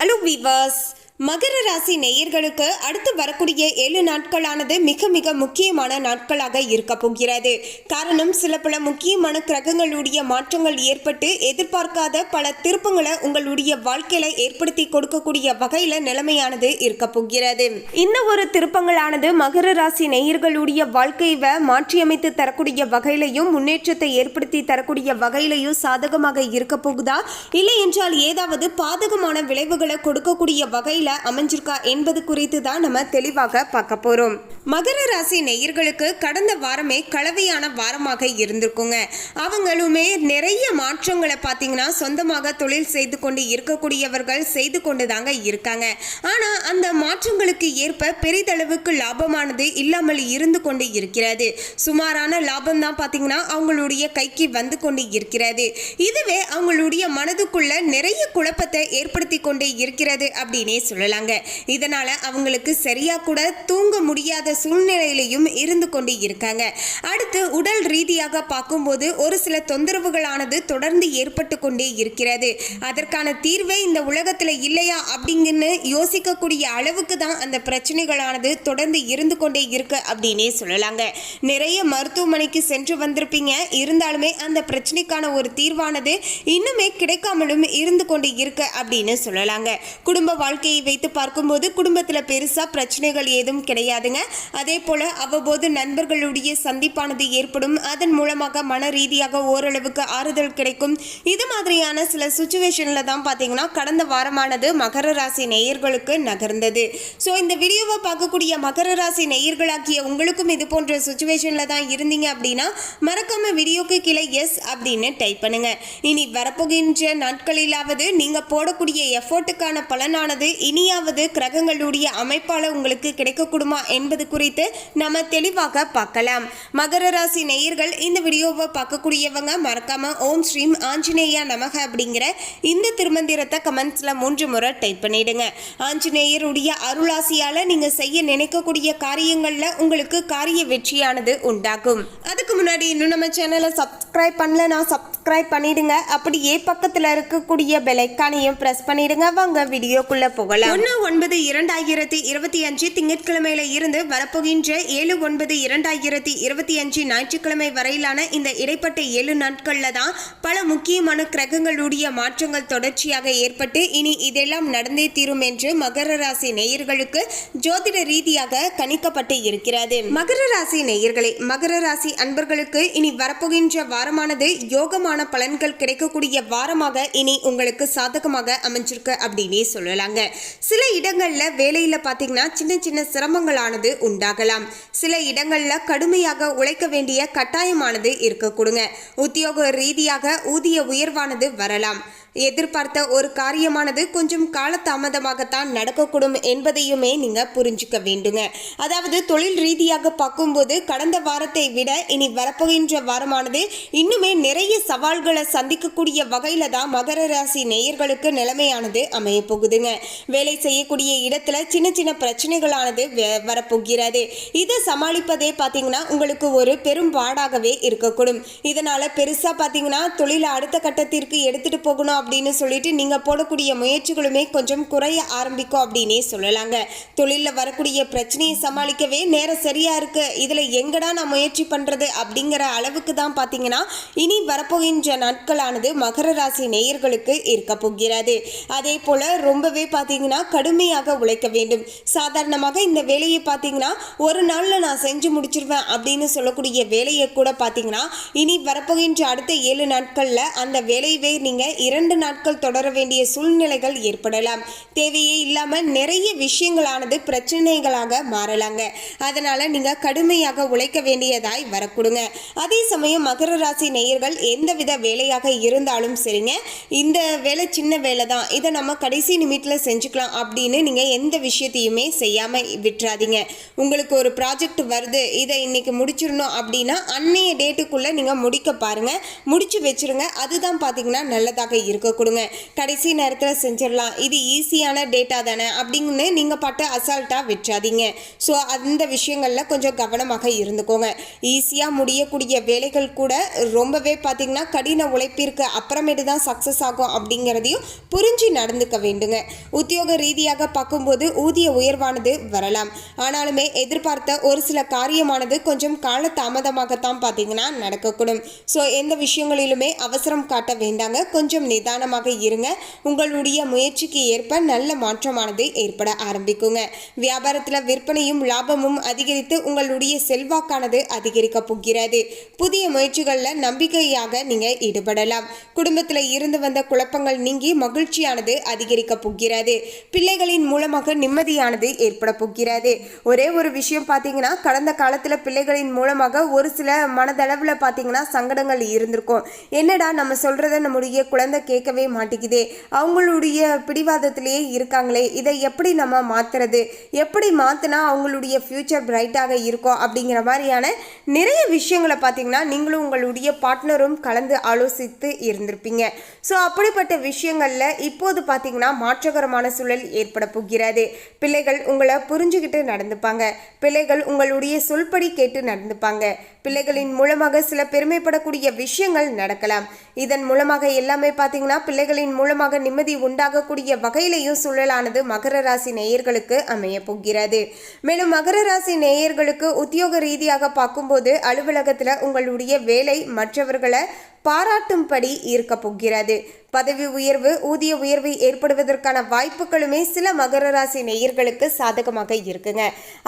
Hello viewers, மகர ராசி நேயர்களுக்கு அடுத்து வரக்கூடிய ஏழு நாட்களானது மிக மிக முக்கியமான நாட்களாக இருக்க போகிறது. காரணம் சில பல முக்கியமான கிரகங்களுடைய மாற்றங்கள் ஏற்பட்டு எதிர்பார்க்காத பல திருப்பங்களை உங்களுடைய வாழ்க்கையில ஏற்படுத்தி கொடுக்கக்கூடிய வகையில நிலைமையானது இருக்க போகிறது. இந்த ஒரு திருப்பங்களானது மகர ராசி நேயர்களுடைய வாழ்க்கையை மாற்றியமைத்து தரக்கூடிய வகையிலையும் முன்னேற்றத்தை ஏற்படுத்தி தரக்கூடிய வகையிலையும் சாதகமாக இருக்க போகுதா? இல்லை என்றால் ஏதாவது பாதகமான விளைவுகளை கொடுக்கக்கூடிய வகையில் அமைஞ்சிருக்கா என்பது குறித்து தான் நம்ம தெளிவாக பார்க்க போறோம். மகர ராசி நேயர்களுக்கு கடந்த வாரமே கலவையான வாரமாக இருந்திருக்குங்க. அவங்களுமே நிறைய மாற்றங்களை பார்த்தீங்கன்னா சொந்தமாக தொழில் செய்து கொண்டு இருக்கக்கூடியவர்கள் செய்து கொண்டு தாங்க இருக்காங்க. ஆனா அந்த மாற்றங்களுக்கு ஏற்ப பெரிதளவுக்கு லாபமானது இல்லாமல் இருந்து கொண்டு இருக்கிறது. சுமாரான லாபம் தான் பார்த்தீங்கன்னா அவங்களுடைய கைக்கு வந்து கொண்டு இருக்கிறது. இதுவே அவங்களுடைய மனதுக்குள்ள நிறைய குழப்பத்தை ஏற்படுத்தி கொண்டு இருக்கிறது அப்படின்னே சொல்லலாங்க இதனால அவங்களுக்கு சரியா கூட தூங்க முடியாத சூழ்நிலையிலையும் இருந்து கொண்டு இருக்காங்க. அடுத்து உடல் ரீதியாக பார்க்கும்போது ஒரு சில தொந்தரவுகளானது தொடர்ந்து ஏற்பட்டு கொண்டே இருக்கிறது. அதற்கான தீர்வே இந்த உலகத்துல இல்லையா அப்படிங்கன்னு யோசிக்கக்கூடிய அளவுக்கு தான் அந்த பிரச்சனைகளானது தொடர்ந்து இருந்து கொண்டே இருக்கு அப்படின்னே சொல்லலாங்க. நிறைய மருத்துவமனைக்கு சென்று வந்திருப்பீங்க. இருந்தாலுமே அந்த பிரச்சனைக்கான ஒரு தீர்வானது இன்னுமே கிடைக்காமலும் இருந்து கொண்டு இருக்கு அப்படின்னு சொல்லலாங்க. குடும்ப வாழ்க்கையை வைத்து பார்க்கும்போது குடும்பத்தில் பெருசாக பிரச்சனைகள் ஏதும் கிடையாதுங்க. அதே போல் அவ்வப்போது நண்பர்களுடைய சந்திப்பானது ஏற்படும். அதன் மூலமாக மன ரீதியாக ஓரளவுக்கு ஆறுதல் கிடைக்கும். இது மாதிரியான சில சுச்சுவேஷனில் தான் பார்த்தீங்கன்னா கடந்த வாரமானது மகர ராசி நேயர்களுக்கு நகர்ந்தது. ஸோ இந்த வீடியோவை பார்க்கக்கூடிய மகர ராசி நேயர்களாக்கிய உங்களுக்கும் இது போன்ற சுச்சுவேஷனில் தான் இருந்தீங்க அப்படின்னா மறக்காம வீடியோக்கு கீழே எஸ் அப்படின்னு டைப் பண்ணுங்க. இனி வரப்போகின்ற நாட்களிலாவது நீங்கள் போடக்கூடிய எஃபோர்ட்டுக்கான பலனானது இனி இனியாவது கிரகங்களுடைய அமைப்பால உங்களுக்கு கிடைக்கக்கூடுமா என்பது குறித்து நம்ம தெளிவாக பார்க்கலாம். மகர ராசி நேயர்கள் இந்த வீடியோவை பார்க்கக்கூடியவங்க மறக்காம ஓம் ஸ்ரீம் ஆஞ்சநேயா நமக அப்படிங்கிற இந்த திருமந்திரத்தை கமெண்ட்ஸ்ல மூன்று முறை டைப் பண்ணிடுங்க. ஆஞ்சநேயருடைய அருளாசியால நீங்க செய்ய நினைக்கக்கூடிய காரியங்கள்ல உங்களுக்கு காரிய வெற்றியானது உண்டாகும். அதுக்கு முன்னாடி இன்னும் நம்ம சேனலை சப்ஸ்கிரைப் நான் சப்ஸ்கிரைப் பண்ணிடுங்க. அப்படியே பக்கத்துல இருக்கக்கூடிய பெலைக்கானையும் பிரஸ் பண்ணிடுங்க. வாங்க வீடியோக்குள்ள போகலாம் ஒன்று ஒன்பது இரண்டாயிரத்தி இருபத்தி அஞ்சு திங்கட்கிழமையில இருந்து வரப்போகின்ற ஏழு ஒன்பது இரண்டாயிரத்தி இருபத்தி அஞ்சு ஞாயிற்றுக்கிழமை வரையிலான இந்த இடைப்பட்ட ஏழு நாட்கள்ல தான் பல முக்கியமான கிரகங்களுடைய மாற்றங்கள் தொடர்ச்சியாக ஏற்பட்டு இனி இதெல்லாம் நடந்தே தீரும் என்று மகர ராசி நேயர்களுக்கு ஜோதிட ரீதியாக கணிக்கப்பட்டு இருக்கிறது. மகர ராசி நேயர்களே மகர ராசி அன்பர்களுக்கு இனி வரப்போகின்ற வாரமானது யோகமான பலன்கள் கிடைக்கக்கூடிய வாரமாக இனி உங்களுக்கு சாதகமாக அமைஞ்சிருக்கு அப்படின்னே சொல்லலாங்க. சில இடங்கள்ல வேலையில பாத்தீங்கன்னா சின்ன சின்ன சிரமங்களானது உண்டாகலாம். சில இடங்கள்ல கடுமையாக உழைக்க வேண்டிய கட்டாயமானது இருக்கக்கூடுங்க. உத்தியோக ரீதியாக ஊதிய உயர்வானது வரலாம். எதிர்பார்த்த ஒரு காரியமானது கொஞ்சம் காலதாமதமாகத்தான் நடக்கக்கூடும் என்பதையுமே நீங்க புரிஞ்சுக்க வேண்டுங்க. அதாவது தொழில் ரீதியாக பார்க்கும்போது கடந்த வாரத்தை விட இனி வரப்போகின்ற வாரமானது இன்னுமே நிறைய சவால்களை சந்திக்கக்கூடிய வகையில தான் மகர ராசி நேயர்களுக்கு நிலைமையானது அமைய போகுதுங்க. வேலை செய்யக்கூடிய இடத்துல சின்ன சின்ன பிரச்சனைகளானது வ- வரப்போகிறது. இதை சமாளிப்பதே பார்த்தீங்கன்னா உங்களுக்கு ஒரு பெரும் பாடாகவே இருக்கக்கூடும். இதனால பெருசா பார்த்தீங்கன்னா தொழிலை அடுத்த கட்டத்திற்கு எடுத்துட்டு போகணும் அப்படின்னு சொல்லிட்டு நீங்க போடக்கூடிய முயற்சிகளுமே கொஞ்சம் குறைய ஆரம்பிக்கும் அப்படின்னே சொல்லலாங்க. தொழிலில் வரக்கூடிய பிரச்சனையை சமாளிக்கவே நேரம் சரியா இருக்கு. இதுல எங்கடா நான் முயற்சி பண்றது அப்படிங்கிற அளவுக்கு தான் பார்த்தீங்கன்னா இனி வரப்போகின்ற நாட்களானது மகர ராசி நேயர்களுக்கு இருக்க போகிறது. அதே போல ரொம்பவே பார்த்தீங்கன்னா கடுமையாக உழைக்க வேண்டும். சாதாரணமாக இந்த வேலையை பார்த்தீங்கன்னா ஒரு நாளில் நான் செஞ்சு முடிச்சிருவேன் அப்படின்னு சொல்லக்கூடிய வேலையை கூட பார்த்தீங்கன்னா இனி வரப்போகின்ற அடுத்த ஏழு நாட்களில் அந்த வேலையவே நீங்கள் இரண்டு இரண்டு நாட்கள் தொடர வேண்டிய சூழ்நிலைகள் ஏற்படலாம். தேவையே இல்லாமல் நிறைய விஷயங்களானது பிரச்சனைகளாக மாறலாங்க. அதனால் நீங்கள் கடுமையாக உழைக்க வேண்டியதாய் வரக்கூடுங்க. அதே சமயம் மகர ராசி நேயர்கள் எந்தவித வேலையாக இருந்தாலும் சரிங்க. இந்த வேலை சின்ன வேலை தான். இதை நம்ம கடைசி நிமிட்டில் செஞ்சுக்கலாம் அப்படின்னு நீங்கள் எந்த விஷயத்தையுமே செய்யாமல் விட்டுறாதீங்க. உங்களுக்கு ஒரு ப்ராஜெக்ட் வருது இதை இன்னைக்கு முடிச்சிடணும் அப்படின்னா அன்னைய டேட்டுக்குள்ளே நீங்கள் முடிக்க பாருங்க. முடிச்சு வச்சிருங்க. அதுதான் பார்த்தீங்கன்னா நல்லதாக இருக்கும். இருக்க கொடுங்க. கடைசி நேரத்தில் செஞ்சிடலாம். இது ஈஸியான டேட்டா தானே. அப்படின்னு நீங்கள் பாட்டு அசால்ட்டாக விட்டுறாதீங்க. ஸோ அந்த விஷயங்களில் கொஞ்சம் கவனமாக இருந்துக்கோங்க. ஈஸியாக முடியக்கூடிய வேலைகள் கூட ரொம்பவே பார்த்தீங்கன்னா கடின உழைப்பிற்கு அப்புறமேட்டு தான் சக்ஸஸ் ஆகும் அப்படிங்கிறதையும் புரிஞ்சு நடந்துக்க வேண்டுங்க. உத்தியோக ரீதியாக பார்க்கும்போது ஊதிய உயர்வானது வரலாம். ஆனாலுமே எதிர்பார்த்த ஒரு சில காரியமானது கொஞ்சம் கால தாமதமாகத்தான் பார்த்தீங்கன்னா நடக்கக்கூடும். ஸோ எந்த விஷயங்களிலுமே அவசரம் காட்ட வேண்டாங்க. கொஞ்சம் நிதானமாக இருங்க. உங்களுடைய முயற்சிக்கு ஏற்ப நல்ல மாற்றமானது ஏற்பட ஆரம்பிக்குங்க. வியாபாரத்தில் விற்பனையும் லாபமும் அதிகரித்து உங்களுடைய செல்வாக்கானது அதிகரிக்க போகிறது. புதிய முயற்சிகளில் நம்பிக்கையாக நீங்கள் ஈடுபடலாம். குடும்பத்தில் இருந்து வந்த குழப்பங்கள் நீங்கி மகிழ்ச்சியானது அதிகரிக்க போகிறது. பிள்ளைகளின் மூலமாக நிம்மதியானது ஏற்பட போகிறது. ஒரே ஒரு விஷயம் பார்த்தீங்கன்னா கடந்த காலத்தில் பிள்ளைகளின் மூலமாக ஒரு சில மனதளவில் பார்த்தீங்கன்னா சங்கடங்கள் இருந்திருக்கும். என்னடா நம்ம சொல்கிறத நம்முடைய குழந்தை கேட்கவே மாட்டேங்குதே. அவங்களுடைய பிடிவாதத்திலேயே இருக்காங்களே இதை எப்படி நம்ம மாற்றுறது எப்படி மாற்றினா அவங்களுடைய ஃப்யூச்சர் பிரைட்டாக இருக்கும் அப்படிங்கிற மாதிரியான நிறைய விஷயங்களை பார்த்தீங்கன்னா நீங்களும் உங்களுடைய பார்ட்னரும் கலந்து ஆலோசித்து இருந்திருப்பீங்க. ஸோ அப்படிப்பட்ட விஷயங்களில் இப்போது பார்த்தீங்கன்னா மாற்றகரமான சூழல் ஏற்பட போகிறது. பிள்ளைகள் உங்களை புரிஞ்சுக்கிட்டு நடந்துப்பாங்க. பிள்ளைகள் உங்களுடைய சொல்படி கேட்டு நடந்துப்பாங்க. பிள்ளைகளின் மூலமாக சில பெருமைப்படக்கூடிய விஷயங்கள் நடக்கலாம். இதன் மூலமாக எல்லாமே பார்த்தீங்கன்னா பிள்ளைகளின் மூலமாக நிம்மதி உண்டாகக்கூடிய வகையிலையும் சூழலானது மகர ராசி நேயர்களுக்கு அமைய போகிறது. மேலும் மகர ராசி நேயர்களுக்கு உத்தியோக ரீதியாக பார்க்கும்போது அலுவலகத்தில் உங்களுடைய வேலை மற்றவர்களை பாராட்டும்படி இருக்க போகிறது. பதவி உயர்வு ஊதிய உயர்வு ஏற்படுவதற்கான வாய்ப்புகளுமே சில மகர ராசி நேயர்களுக்கு சாதகமாக இருக்குங்க.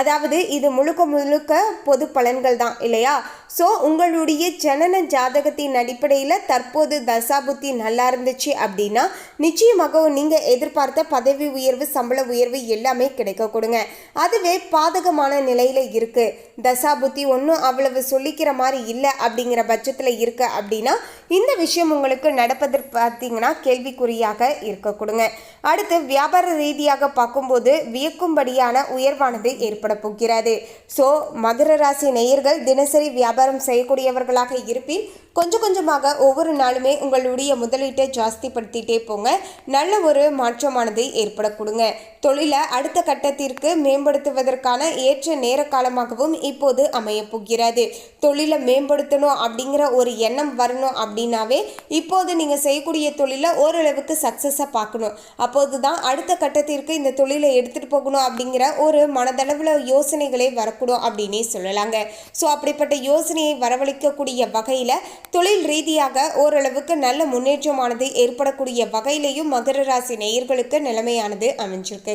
அதாவது இது முழுக்க முழுக்க பொது பலன்கள் தான் இல்லையா? ஸோ உங்களுடைய ஜனன ஜாதகத்தின் அடிப்படையில் தற்போது தசாபுத்தி நல்லா இருந்துச்சு அப்படின்னா நிச்சயமாக நீங்கள் எதிர்பார்த்த பதவி உயர்வு சம்பள உயர்வு எல்லாமே கிடைக்க கொடுங்க. அதுவே பாதகமான நிலையில் இருக்குது தசாபுத்தி ஒன்றும் அவ்வளவு சொல்லிக்கிற மாதிரி இல்லை அப்படிங்கிற பட்சத்தில் இருக்குது அப்படின்னா இந்த விஷயம் உங்களுக்கு நடப்பதற்கு பார்த்தீங்கன்னா கேள்விக்குறியாக இருக்க கொடுங்க. அடுத்து வியாபார ரீதியாக பார்க்கும்போது வியக்கும்படியான உயர்வானது ஏற்பட போகிறது. ஸோ மகர ராசி நேயர்கள் தினசரி வியாபாரம் செய்யக்கூடியவர்களாக இருப்பின் கொஞ்சம் கொஞ்சமாக ஒவ்வொரு நாளுமே உங்களுடைய முதலீட்டை ஜாஸ்திப்படுத்திட்டே போங்க. நல்ல ஒரு மாற்றமானது ஏற்படக்கூடுங்க தொழிலை அடுத்த கட்டத்திற்கு மேம்படுத்துவதற்கான ஏற்ற நேர காலமாகவும் இப்போது அமையப்போகிறது. தொழிலை மேம்படுத்தணும் அப்படிங்கிற ஒரு எண்ணம் வரணும் அப்படின்னாவே இப்போது நீங்கள் செய்யக்கூடிய தொழிலை ஓரளவுக்கு சக்ஸஸாக பார்க்கணும். அப்போது தான் அடுத்த கட்டத்திற்கு இந்த தொழிலை எடுத்துகிட்டு போகணும் அப்படிங்கிற ஒரு மனதளவில் யோசனைகளே வரக்கூடும் அப்படின்னே சொல்லலாங்க. ஸோ அப்படிப்பட்ட யோசனையை வரவழைக்கக்கூடிய வகையில் தொழில் ரீதியாக ஓரளவுக்கு நல்ல முன்னேற்றமானது ஏற்படக்கூடிய வகையிலையும் மகர ராசி நேயர்களுக்கு நிலைமையானது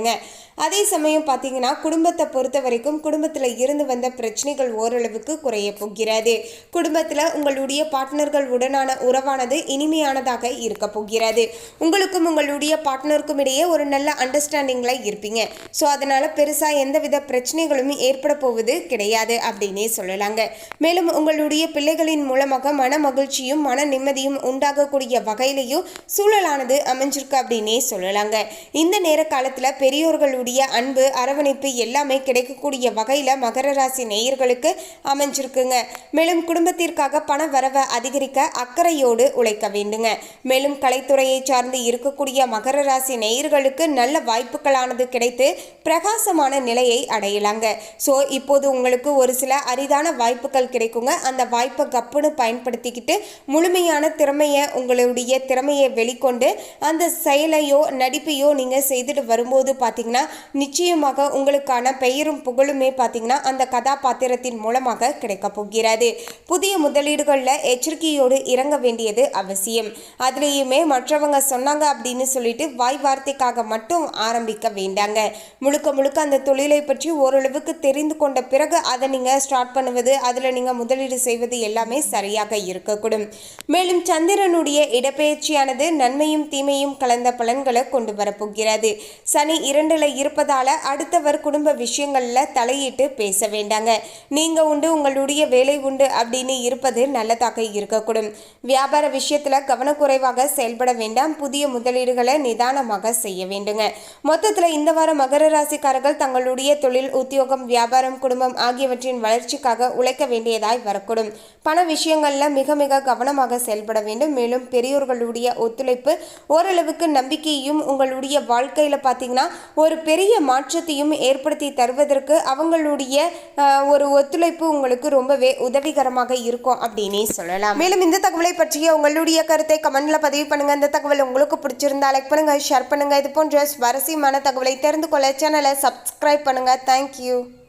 அமைஞ்சிருக்குங்க அதே சமயம் பார்த்தீங்கன்னா குடும்பத்தை பொறுத்த வரைக்கும் குடும்பத்தில் இருந்து வந்த பிரச்சனைகள் ஓரளவுக்கு குறைய போகிறது. குடும்பத்தில் உங்களுடைய பார்ட்னர்கள் உடனான உறவானது இனிமையானதாக இருக்க போகிறது. உங்களுக்கும் உங்களுடைய பார்ட்னருக்கும் இடையே ஒரு நல்ல அண்டர்ஸ்டாண்டிங்கில் இருப்பீங்க. ஸோ அதனால் பெருசாக எந்தவித பிரச்சனைகளும் ஏற்பட போவது கிடையாது அப்படின்னே சொல்லலாங்க. மேலும் உங்களுடைய பிள்ளைகளின் மூலமாக மன மகிழ்ச்சியும் மன நிம்மதியும் உண்டாகக்கூடிய வகையிலையும் சூழலானது அமைஞ்சிருக்கு அப்படின்னே சொல்லலாங்க. இந்த நேர காலத்தில் பெரியோர்களுடைய அன்பு அரவணைப்பு எல்லாமே கிடைக்கக்கூடிய வகையில் மகர ராசி நேயர்களுக்கு அமைஞ்சிருக்குங்க. மேலும் குடும்பத்திற்காக பண வரவை அதிகரிக்க அக்கறையோடு உழைக்க வேண்டுங்க. மேலும் கலைத்துறையை சார்ந்து இருக்கக்கூடிய மகர ராசி நேயர்களுக்கு நல்ல வாய்ப்புகளானது கிடைத்து பிரகாசமான நிலையை அடையலாங்க. ஸோ இப்போது உங்களுக்கு ஒரு சில அரிதான வாய்ப்புகள் கிடைக்குங்க. அந்த வாய்ப்பை கப்புன்னு பயன்படுத்திக்கிட்டு முழுமையான திறமையை உங்களுடைய திறமையை வெளிக்கொண்டு அந்த செயலையோ நடிப்பையோ நீங்கள் செய்துட்டு வரும்போது பார்த்தீங்கன்னா நிச்சயமாக உங்களுக்கான பெயரும் புகழுமே பார்த்தீங்கன்னா அந்த கதாபாத்திரத்தின் மூலமாக கிடைக்க போகிறது. புதிய முதலீடுகளில் எச்சரிக்கையோடு இறங்க வேண்டியது அவசியம். அதுலேயுமே மற்றவங்க சொன்னாங்க அப்படின்னு சொல்லிட்டு வாய் வார்த்தைக்காக மட்டும் ஆரம்பிக்க வேண்டாங்க. முழுக்க முழுக்க அந்த தொழிலை பற்றி ஓரளவுக்கு தெரிந்து கொண்ட பிறகு அதை நீங்கள் ஸ்டார்ட் பண்ணுவது அதில் நீங்கள் முதலீடு செய்வது எல்லாமே சரியாக இருக்கக்கூடும். மேலும் சந்திரனுடைய இடப்பெயர்ச்சியானது நன்மையும் தீமையும் கலந்த பலன்களை கொண்டு வரப்போகிறது சனி இரண்டில் இருப்பதால் அடுத்தவர் குடும்ப விஷயங்களில் தலையிட்டு பேச வேண்டாங்க. நீங்கள் உண்டு உங்களுடைய வேலை உண்டு அப்படின்னு இருப்பது நல்லதாக இருக்கக்கூடும். வியாபார விஷயத்தில் கவனக்குறைவாக செயல்பட வேண்டாம். புதிய முதலீடுகளை நிதானமாக செய்ய வேண்டுங்க. மொத்தத்தில் இந்த வாரம் மகர ராசிக்காரர்கள் தங்களுடைய தொழில் உத்தியோகம் வியாபாரம் குடும்பம் ஆகியவற்றின் வளர்ச்சிக்காக உழைக்க வேண்டியதாய் வரக்கூடும். பண விஷயங்களில் மிக மிக கவனமாக செயல்பட வேண்டும். மேலும் பெரியோர்களுடைய ஒத்துழைப்பு ஓரளவுக்கு நம்பிக்கையும் உங்களுடைய வாழ்க்கையில் பார்த்தீங்கன்னா ஒரு பெரிய மாற்றத்தையும் ஏற்படுத்தி தருவதற்கு அவங்களுடைய ஒரு ஒத்துழைப்பு உங்களுக்கு ரொம்பவே உதவிகரமாக இருக்கும் அப்படின்னே சொல்லலாம். மேலும் இந்த தகவலை பற்றிய உங்களுடைய கருத்தை கமெண்ட்ல பதிவு பண்ணுங்க. இந்த தகவல் உங்களுக்கு பிடிச்சிருந்தா லைக் பண்ணுங்க ஷேர் பண்ணுங்க. இது போன்ற சுவாரஸ்யமான தகவலை தெரிந்து கொள்ள சேனலை சப்ஸ்கிரைப் பண்ணுங்க. தேங்க்யூ